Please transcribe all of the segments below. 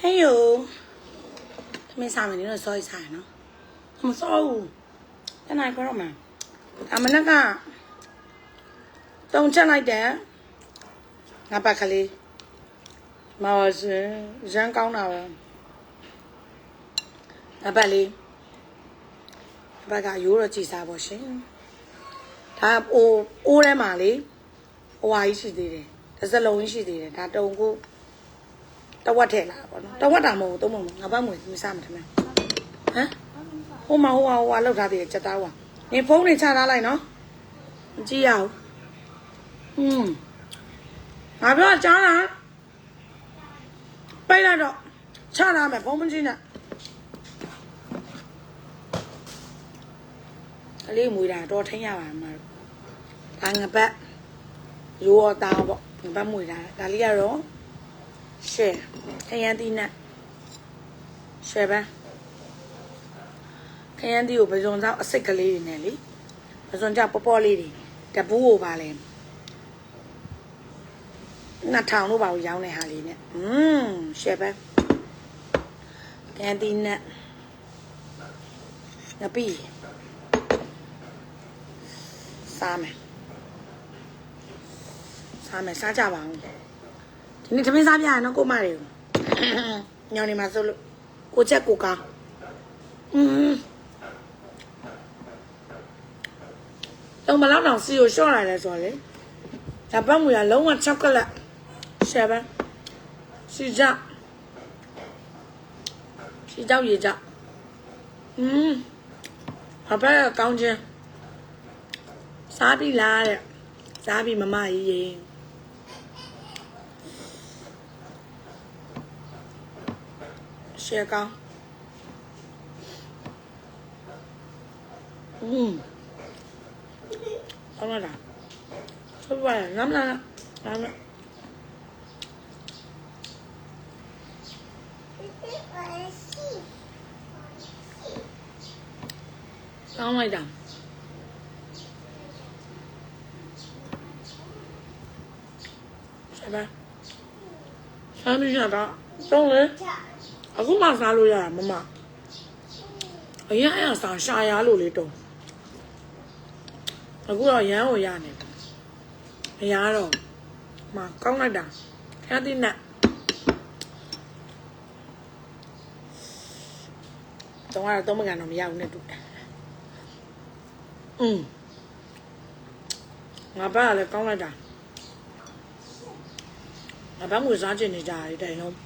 ဟေးယိုသမီးစားမယ်နင်တို့စောရစားရနော်မစောဘူးတနိုင်ခွဲတော့မှာအမနက်ကတုံချက်လိုက်တယ်ငါပတ်ကလေးမော်စရန်ကောင်းတာပဲငါပတ်လေးငါပတ်ကရိုးတော့ကြည်စားပါရှင်ဒါအိုးအိုးထဲမှာလေဟိုဟာကြီးရှိသေးတယ်တစ်စလုံးကြီးရှိသေးတယ်ဒါတုံကို တဝက်ထဲလာပေါ့နော်တဝက်တာမဟုတ်ဘူးသုံးမမငါပတ်မွေမစားမထမဟမ်ဟိုမှာဟိုဟာဟိုဟာလောက်ထားသေးတယ်ချက်သားဟိုနေဖုန်းတွေချထားလိုက်နော်မကြည့်ရဘူးอืมငါပြောကြားတာပိတ်လိုက်တော့ချထားမယ်ဖုန်းမကြည့်နဲ့အလေးမွေတာတော့ထိန်ရပါမှာဒါငါပတ်ရိုးတော့တာပေါ့ငါပတ်မွေတာဒါလေးကတော့ ရှယ်ခရမ်းသီးနဲ့ရှယ်ပန်းခရမ်းသီးကိုပဇွန်သောက်အစ်စ်ကလေးတွေနဲ့လေပဇွန်ကြောက်ပေါ့ပေါ့လေးတွေတပူးကိုပါလဲနှစ်ထောင်လို့ပါဘူးရောင်းတဲ့ဟာလေးနဲ့อืมရှယ်ပန်းခရမ်းသီးနဲ့ငပိစားမယ်စားမယ်စားကြပါဦး ဒီနေ့သမင်းစားပြရနော်ကိုမတွေကိုညောင်နေမှာဆိုလို့ကိုချက်ကိုကောင်းอืมတော့မလောက်တော့စီကိုရှော့လာတယ်ဆိုတော့လေဒါပတ်မူရလုံးဝချောကလက်ရှယ်ပဲစီကြစီကြောက်ရေကြอืมအဖေကကောင်းချင်းစားပြီလားတဲ့စားပြီမမကြီးရေ share con uhm. con ơi đã rất vẻ lắm nè, lắm nè. con ơi đã sao bye. Sao đi nhà đó? Đâu đấy? အခုမှစားလို့ရတာမမအရင်အရင်စားရှာရလို့လေတုံးအခုတော့ရမ်းကိုရနေတယ်မရတော့မကောင်းလိုက်တာခက်တဲ့နဲ့တော့ကတော့တော့မကန်တော့မရဘူးနဲ့တူတယ်อืมငါဘာလဲကောင်းလိုက်တာငါဘာမှစားချင်နေကြတယ်တိုင်လုံး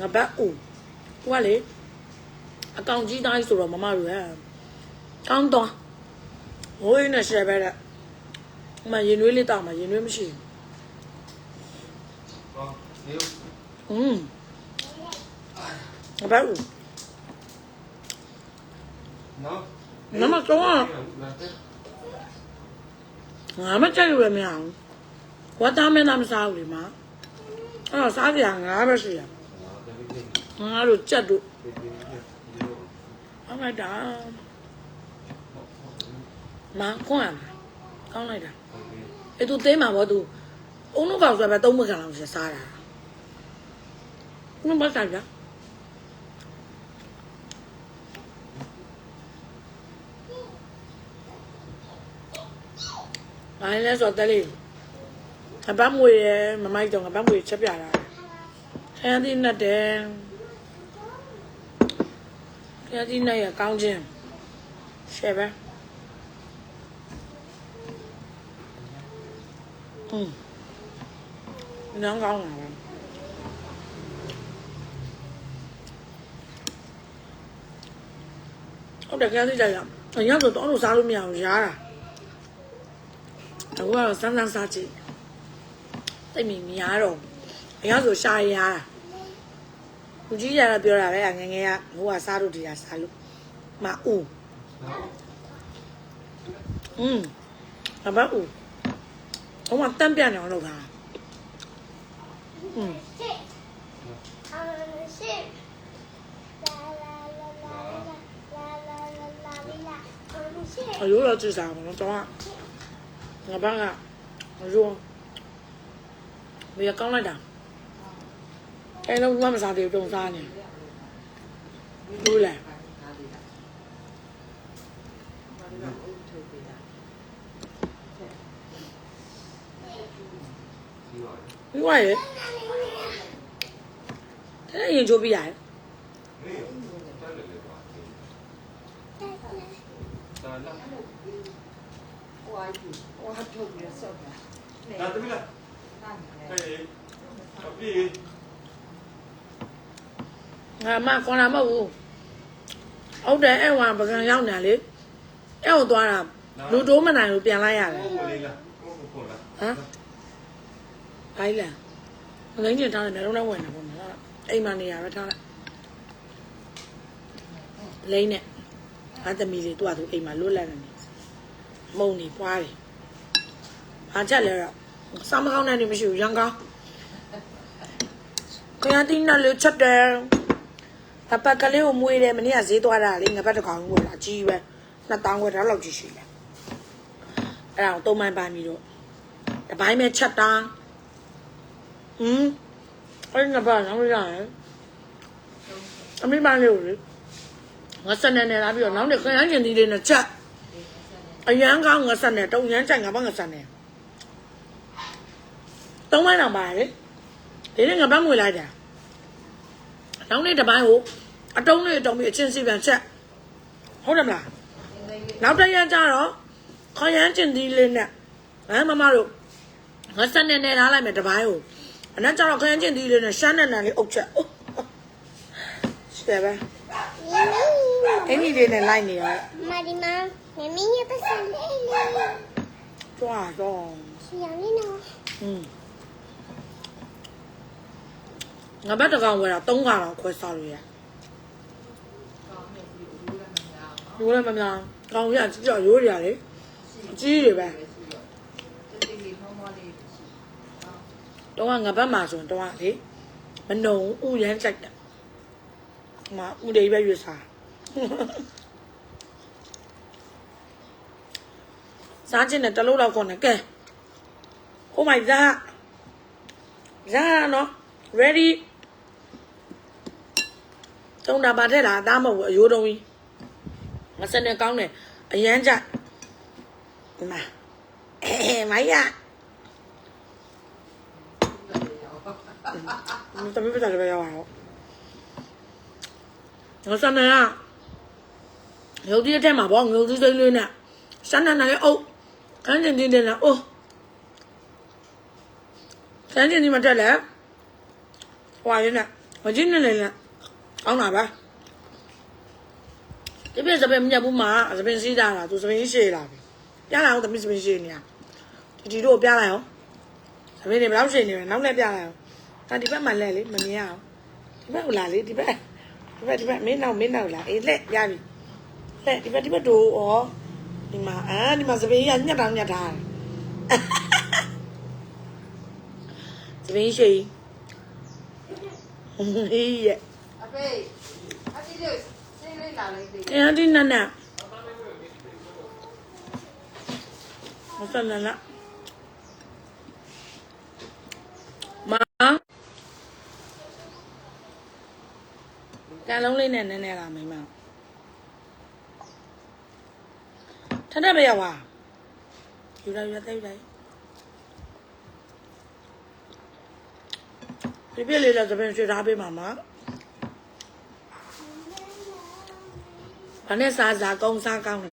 ငါဘက်ဦးဟိုကလေအကောင်ကြီးတိုင်းဆိုတော့မမတို့ရကောင်းတော့ဟိုးရင်းနဲ့ရှယ်ပဲတဲ့မရင်နွေးလေးတောက်မှာရင်နွေးမရှိ Con, Hiếu ဘူးอืมငါဘက်ဦး Nó နမကောင်း Là thế ငါမကြိုက်လို့လည်းမရဘူးဝတ်သားမဲသားမစားဘူးလေမအဲ့တော့စားကြရငါပဲရှိရ ငါတို့ကြက်တို့ Cái gì? Cái gì? အောက်လိုက်တာမခွန်းရမှာကောင်းလိုက်တာ Cái gì? အဲ့သူသေးမှာဗောသူအုံးလုံးကောင်ဆိုပဲသုံးမကန်လောက်ရှာစားတာဘယ်မှာစားကြဘာလဲဆိုတော့လေအပန်းမွေရယ်မမိုက်တော့အပန်းမွေချက်ပြတာခရမ်းသီးနဲ့တယ် ။တရားကြီးနဲ့ရကောင်းခြင်းရှယ်ပဲ။ဟွန်း။နောင်ကောင်းပါလား။ဟုတ်တယ်ခရမ်းစိကြရအောင်။ညဆိုတော့လို့စားလို့မရဘူးရားတာ။အခုကတော့စမ်းစမ်းစားကြည့်။တိတ်မီမရတော့။ညဆိုရှာရရားတာ။ လူကြီးရတော့ပြောတာပဲငယ်ငယ်ကဟိုကစားလို့ဒီကစားလို့မအူ Nó อืมဘာဘာအူဟိုမှာတန့်ပြနေအောင်လုပ်တာอืม အရိုးတော့ကြည့်စားပါတော့တော့ငါဘာကအရိုးဘယ်ကောင်းလိုက်တာ အဲလုံးမမစားသေးဘူးတုံစားနေဘူးလားပြီးသွားတယ်ပြီးသွားရဲ့တဲ့ရင်ချိုးပြရတယ်ဟေးတက်လေလေပါဒါလာဟိုအကြီးဟိုအထုတ်ပြီးဆော့တာဒါတမီးလားတာနေဟေးအပြေး ငါမကွန်လာမဟုတ်ဘူးဟုတ်တယ်အဲ့ဝါပကံရောက်နေလေအဲ့ကိုသွားတာလူတိုးမနိုင်လို့ပြန်လိုက်ရတယ်ကိုလေးလားကိုကိုလားဟမ်ဘိုင်းလားငိမ့်ကျင်ထားတယ်လည်းလုံးဝဝင်နေပုံနဲ့အိမ်မနေရပဲထားလိုက်လိမ့်နဲ့ငါသမီးလေးတွားသူအိမ်မှာလွတ်လပ်နေမုံနေပွားတယ်ဘာချက်လဲတော့စောင်းမကောင်းတဲ့နေမရှိဘူးရန်ကောင်းခရတင်နဲ့လေချက်တယ် တပတ်ကလေးကိုမွေးတယ်မနေ့ကဈေးသွားတာလေငါဘက်တစ်ကောင်ကိုလာကြီးပဲနှစ်တောင်းခွဲတော့လောက်ကြီးရှိတယ်အဲ့ဒါကိုသုံးမိုင်းပါမီတော့တပိုင်းပဲချက်တာဟွန်းအဲ့ငါဘာနောက်ရရတယ်အမိမလေးကိုလေငါစနေနေလာပြီးတော့နောက်နေ့ခရမ်းကျင်သီးလေးနဲ့ချက်အရန်ကောင်းငါစနေတုံရမ်းကြိုင်ငါဘာငါစနေသုံးမိုင်းတော့ပါလေဒီနေ့ငါဘာငွေလိုက်တာ နောက်နေ့တစ်ပိုင်းကိုအတုံးလေးအတုံးပြီးအချင်းစီပြန်ချက်ဟုတ်တယ်မလားနောက်တစ်ရက်ကျတော့ခရမ်းကျင်သီးလေးနဲ့ဟမ်မမတို့ငါစနေနေထားလိုက်မယ်တပိုင်းကိုအနက်ကျတော့ခရမ်းကျင်သီးလေးနဲ့ရှမ်းနဲ့နံလေးအုပ်ချက်ရှယ်ပဲအင်းကြီးလေးနဲ့လိုက်နေရ Marima, mami ya pasal lele. ကြွားတော့ Siang ni no. อืม ငါဘက်တစ်ကောင်ဝယ်တာ၃ခါတော့ခွဲစားလို့ရကောင်းနေပြီဘူးလည်းမများရိုးလည်းမများကောင်းရကြည့်ကြရိုးတွေရလေအကြီးတွေပဲတိတိလေးမောမောလေးရှိအော်တော့ငါဘက်မှာဆိုရင်တော့လေမနှုံဥရမ်းကြိုက်တယ်မဥတွေပဲရွေးစားစားခြင်းနဲ့တလုံးတော့ကောနဲ့ကဲ Oh my god ရနော် ready တုံးတာပါထက်တာအသားမဟုတ်ဘူးအယိုးတုံးကြီးမစနဲ့ကောင်းတယ်အရန်ကြဒီမှာအဲမိုင်းရတမီးပြတာလည်းပဲရောက်အောင်ငါစနေကရုပ်တရက်ထဲမှာပေါ့ငုံစည်းစိမ့်လေးနဲ့စမ်းနန်းနဲ့အုပ်ခန်းကျင်တင်းတင်းနဲ့အိုးခန်းကျင်ဒီမှာတက်လဲဟွာရင်းနဲ့မကြည့်နေလေနဲ့ ကောင်းတာပါဒီပြစပယ်မြတ်ဘူးမှာစပင်စီးတာလားသူစပင်ရှည်လာပြီပြလိုက်အောင်တမီးစပင်ရှည်နေရဒီဒီတို့ပြလိုက်အောင်စပင်တွေဘယ်လောက်ရှည်နေလဲနောက်လည်းပြလိုက်အောင်ဒါဒီဘက်မှာလဲလေမမြင်ရအောင်ဒီဘက်ဟိုလာလေဒီဘက်ဒီဘက်ဒီဘက်မင်းနောက်မင်းနောက်လာအေးလက်ရပြီလက်ဒီဘက်ဒီဘက်တို့ဩဒီမှာအာဒီမှာစပင်ကြီးကညက်တောင်ညက်ထားတယ်စပင်ရှည်ဟေးရဲ့ အဖေအတိလေးစိတ်လေးလာလိုက်သေးအဲ့ဒီနနမစနနမကံလုံးလေးနဲ့နည်းနည်းလာမိမထထမရောက်ပါယူလိုက်ယူလိုက်ယူလိုက်ပြပြလေးလည်းသပင်ရွှေထားပေးမှာမ ဘာနဲ့စားစားကောင်းစားကောင်းတယ်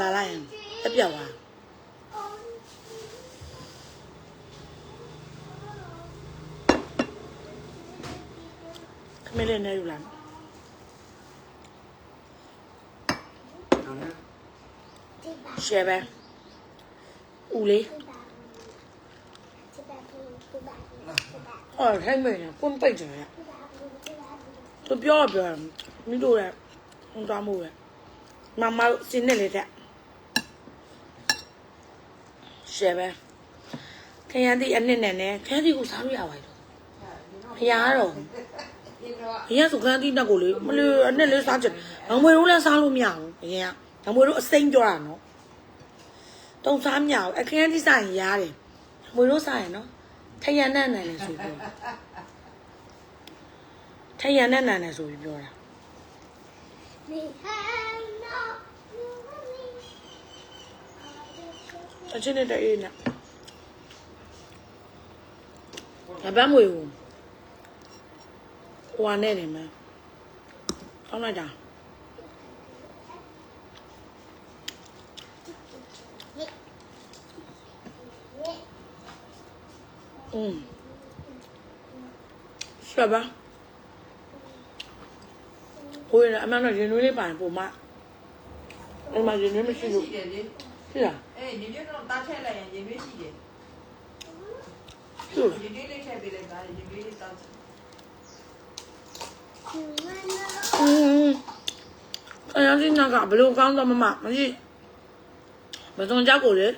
လာလိုက်ရင်အပြောက်သွားခမလေးနဲ့ယူလာဟုတ်ကဲ့ရှယ်ပဲဦးလေး Tiba pun, tiba pun, tiba ဟောထိုင်းမင်းပွန့်ပိတ်တယ်ရ သူပြောတော့ပြောတယ်မိတို့ရဲ့ဟိုသွားမှုရဲ့မမစင်းနေလေတဲ့ရှယ်ပဲခရမ်းသီးအနှစ်နဲ့နဲ့ခရမ်းသီးကိုစားလို့ရပါတော့ဖျားတော့ဒီတော့ဘရင်ကဆိုခရမ်းသီးနဲ့ကိုလေမလို့အနှစ်လေးစားချင်ငမွေတို့လည်းစားလို့မရဘူးဘရင်ကငမွေတို့အစိမ့်ပြောတာနော်တုံစားမရဘူးအခရမ်းသီးစားရင်ရားတယ်ငမွေတို့စားရင်နော်ထရန်နဲ့နန်တယ်ဆိုပြောတာ ထရန်နဲ့နန်တယ်ဆိုပြီးပြောတာ 你看到你的你。 အချင်းနဲ့တအေးနဲ့ငါပန်းမွေဘူးဟိုဟာနဲ့နေမှာကောင်းလိုက်တာอืมဆ က်ပါဟိုရအမှန်တော့ရင်နွေးလေးပိုင်ပုံမအဲ့မှာရင်နွေးမရှိလို့ရှိတယ်လေရှိလားအေးညီမျိုးတော့တားထည့်လိုက်ရင်ညီမျိုးရှိတယ်ရှိလားညီမျိုးလေးထည့်ပေးလိုက်ပါညီမျိုးလေးတောင်းချင်อืมအရင်ကကဘယ်လိုကောင်းတော့မမမရှိမစုံကြောက်ကိုလေ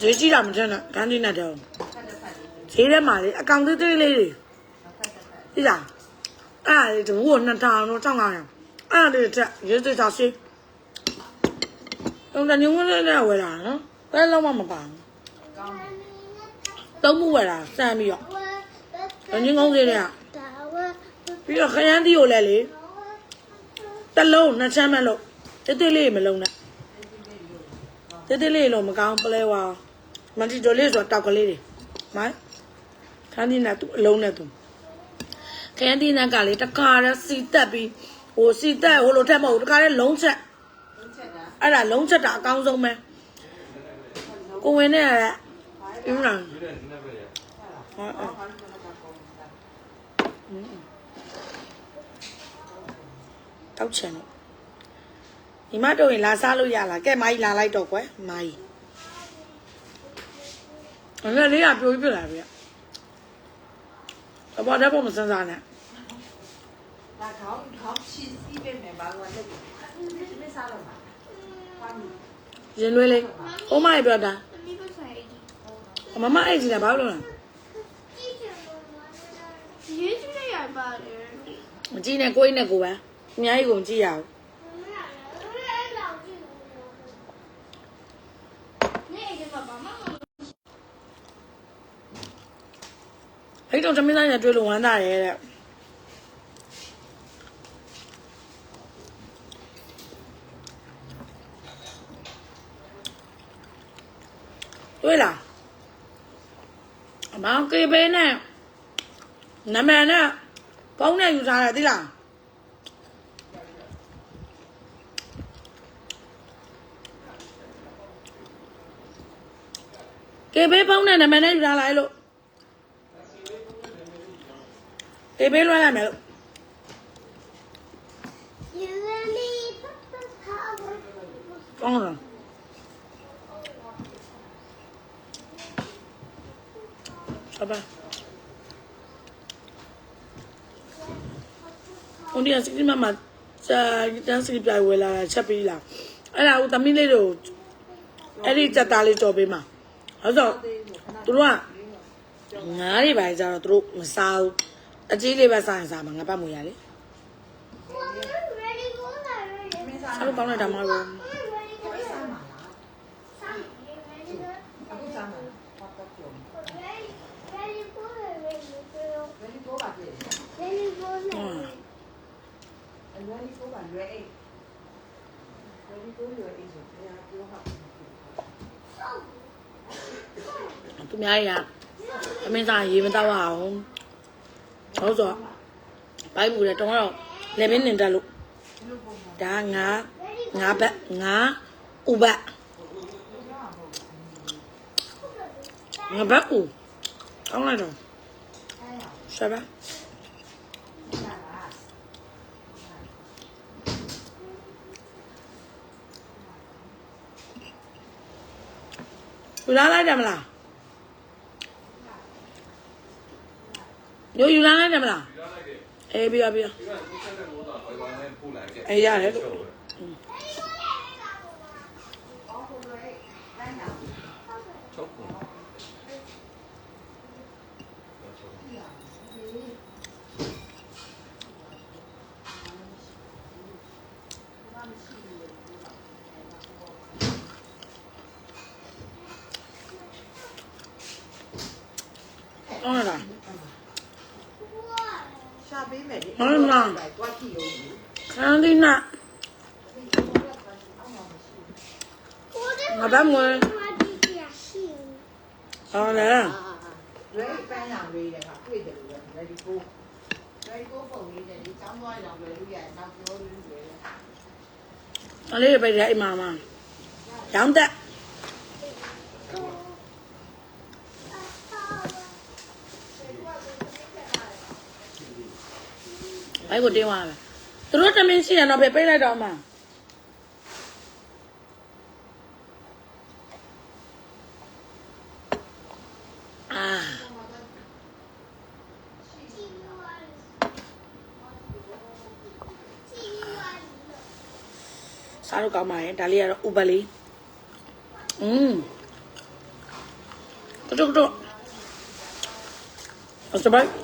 ဈေးကြီးတာမထင်နဲ့ခန်းကြီးနဲ့တော့ဖတ်တဲ့ဖတ်လေးဈေးထဲမှာလေအကောင်သေးသေးလေးတွေဖတ်တဲ့ဖတ်သိလား အဲ့ဒါလေတဘူးကို2000တော့1500အဲ့ဒါလေးတက်ရေးသေးတာရှိတော့တညုံလေးနဲ့ဝယ်လာနော်ဘယ်လုံးမှမပါဘူးကောင်းသုံးမှုဝယ်လာစမ်းပြီးတော့တညုံကောင်းသေးတဲ့ပြီးတော့ခရမ်းသီးကိုလည်းလေတစ်လုံးနှစ်ချမ်းမဲ့လို့တိတ်တိတ်လေးမလုံးနဲ့တိတ်တိတ်လေးလို့မကောင်းပလဲဝါမန်တီတိုလေးဆိုတော့တောက်ကလေးတွေမိုင်းခန်းသီးနဲ့သူအလုံးနဲ့သူ ခရမ်းသီးနဲ့ကလေတကားရစီတက်ပြီးဟိုစီတက်ဟိုလိုထက်မဟုတ်တကားရလုံးချက်လုံးချက်တာအဲ့ဒါလုံးချက်တာအကောင်းဆုံးပဲကိုဝင်နဲ့ရအင်းလားဒီနေ့နေ့ပဲရဟောဟောဟာလို့ကတော့ကောင်းတာတောက်ချင်တော့ညီမတို့ရင်လာစားလို့ရလားကဲမကြီးလာလိုက်တော့ကွယ်မကြီးအဲ့ဒါလေးကပြိုးပြလာပြီ သဘောတည်းဖို့မစင်စားနဲ့ဒါကောင်းကောင်းရှိစီးပေးမယ်ဘာလို့လဲမစားတော့ပါရင်လွဲလေး။အိုးမရပြောတာ။မမအဲ့ကြီးကဘာလို့လဲ။ရေးကြည့်ရပါတယ်။မကြည့်နဲ့ကိုယ်နဲ့ကိုပဲ။အများကြီးကိုမကြည့်ရဘူး။ အဲ့တော့သမီးသားနဲ့တွေ့လို့ဝမ်းသာတယ်တဲ့တွေ့လားအမောင်ကေဘေးနဲ့နမန်နဲ့ပုံနဲ့ယူထားတယ်သိလားကေဘေးပုံနဲ့နမန်နဲ့ယူထားလိုက်လို့ တေးပေးလွှဲလိုက်မယ်လို့ You really put the power. ကောင်းလားအပါဟိုဒီအစကိမမစာတန်းစကိပြိုင်ဝယ်လာတာချက်ပြီးလားအဲ့ဒါဦးသမီးလေးတို့အဲ့ဒီချက်သားလေးကြော်ပေးမှာဟုတ်တော့သူတို့ကငားတွေပါကြတော့သူတို့မစားဘူး အကြီးလေးပဲစားရင်စားမှာငါပတ်မွေရလေ Ready go ready. မင်းစားစားလို့ကောင်းလိုက်တာမဟုတ်ဘူး Ready go. စားမှာလား Sam, ready go. အခုစားမှာဟောတော့ပြော Ready, ready go ready go. ဘယ်လိုပြောပါလဲ Ready go ဟုတ် ready. အလွယ်လေးပြောပါလွယ်အိတ်လွယ်လေးပြောလွယ်အိတ်ဆိုဘယ်ဟာပြောဟာသူများတွေကအမင်းစားရေမတော့အောင် ဟုတ်ဆိုဘိုက်ဘူးလေတောင်းတော့လေမင်းနေတက်လို့ဒီလိုပုံမှာဒါငါငါဘက်ငါဥဘငါဘက်ဥကောင်းလိုက်တော့အဲရဆက်ပါစားပါယူလာလိုက်တယ်မလား ညယူလာလိုက်တယ်မလားဒီလာလိုက်တယ်အေးပြပြပြဒီကကိုဆက်တဲ့မိုးတော့ဘယ်မှာလဲပူလိုက်ခဲ့အေးရတယ်လို့ အော်ဟိုလွယ်အိတ်တိုင်းတာ ချုပ်ကုန် ဟ ဟုတ်လား ရှာပေးမယ်လေ ဟုတ်လား တွား ကြည့်လို့ခန်းဒီနာငါဘာမလဲဟောလေရဲပန်းရောင်လေးတဲ့ကတွေ့တယ်လို့ ready go ready go ပုံလေးနဲ့ဒီចောင်းသွားရောင်လေးလို့ရနောက်ပြောလို့ရတယ်အလေးပဲအိမ်မှာမရောင်းတက်ဘိုက်ကိုတင်းသွားပဲ သူတို့တမင်းရှိရတော့ပဲပိတ်လိုက်တော့မှအာစားလို့ကောင်းပါရဲ့ဒါလေးကတော့ဥပလေးอืมကတော့ကတော့အစပိုက်အဘဦးရရှိမှာမစားကြဘူးတမင်းစားသေးပါဘူးမစားဘူးရှောင်း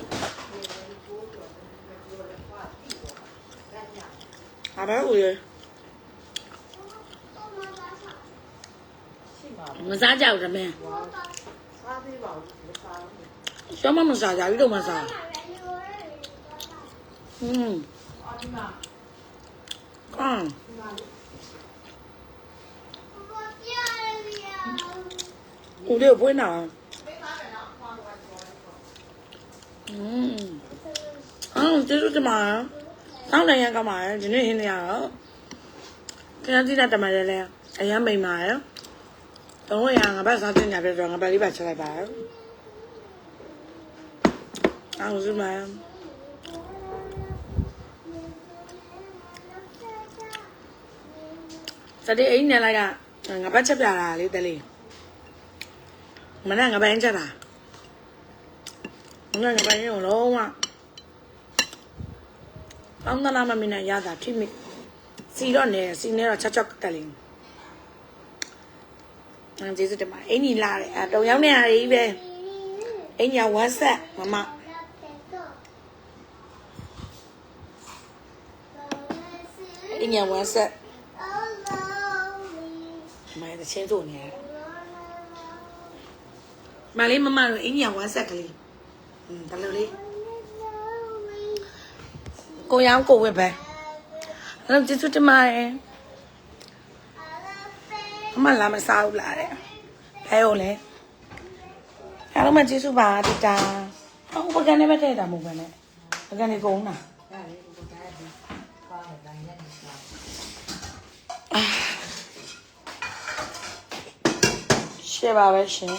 我啥家什么？小妈妈啥家务都没啥。嗯。嗯。我这不会拿。嗯。嗯，这是什么？ တင်ပါတယ်တောင်းနိုင်ရကောင်းပါရဲ့ဒီနေ့ဟင်းနေရတော့ခင်ဗျားတိတာတမရဲလဲအရင်မိန်ပါရဲ့တော့ရငါဘက်စားတင်ညာပြတော့ငါဘက်လေးပါချက်လိုက်ပါရဲ့အောင်စမစတဲ့အိမ်နဲ့လိုက်ကငါဘက်ချက်ပြတာလေတလေးမနေ့ငါဘက်ချက်တာငါငါဘက်ရုံလုံးဝ တောင်းတနာမမင်းနဲ့ရတာထိမိစီတော့နေစီနေတော့ချက်ချက်တက်လေးငါကျေးဇူးတင်ပါတယ်အိမ်ကြီးလာတယ်အဲတုံရောက်နေရည်ပဲအိမ်ညာဝက်ဆက်မမအိမ်ညာဝက်ဆက်မရဲ့ချင်းတို့နေရတယ်မလေးမမတို့အိမ်ညာဝက်ဆက်ကလေးอืมဒါလိုလေး ကိုရောင်းကိုဝက်ပဲအဲ့တော့ကျေးဇူးတင်ပါတယ်အမလာမစားဘူးလားတဲ့ဘဲဟုတ်လဲအားလုံးမကျေးဇူးပါတတာဟောပကံနဲ့ပဲထည့်တာမဟုတ်ဘဲနဲ့ပကံနေကုန်တာဒါလေးကိုကြားတယ်ပါမယ်တိုင်းနဲ့ဒီမှာရှေ့ပါပဲရှင်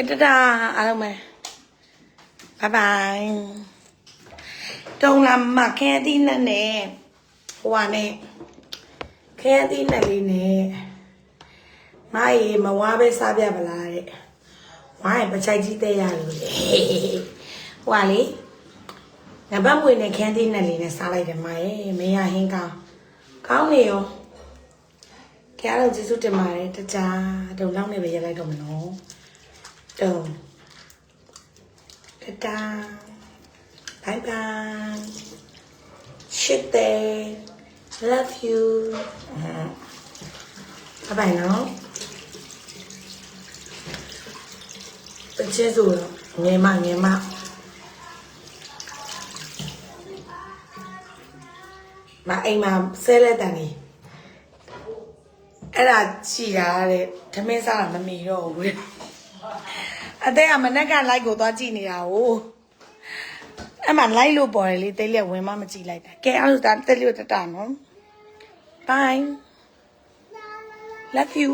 ကတတာအားလုံးပဲဘိုင်ဘိုင်တုံးလာမခဲသီးနဲ့နဲ့ဟိုဟာနဲ့ခဲသီးနဲ့လေးနဲ့မအေးမဝါပဲစားပြပလားတဲ့ဝိုင်းပချိုက်ကြီးတဲ့ရလို့လေဟိုဟာလေငါဘတ်မွေနဲ့ခန်းသေးနဲ့လေးနဲ့စားလိုက်တယ်မရဲ့မရဟင်းကောင်းကောင်းနေရောကြရတော့ကျေးဇူးတင်ပါတယ်တကြားတုံလောက်နေပဲရလိုက်တော့မနော် တုံတတာဘိုင်ဘိုင်ရှစ်တဲ့ love you ဘိုင်ဘိုင်နော်တချေဆိုတော့ငယ်မငယ်မမအိမ်မှာဆဲလက်တန်ကြီးအဲ့ဒါကြည်တာတဲ့ဓမင်းစားတာမမီတော့ဘူးတဲ့ အသေးကမနက်ကလိုက်ကိုသွားကြည့်နေတာ哦အဲ့မှာလိုက်လို့ပေါ်တယ်လေတိတ်လက်ဝင်မမကြည့်လိုက်တာကဲအဲ့ဒါတက်လို့တတနော် bye love you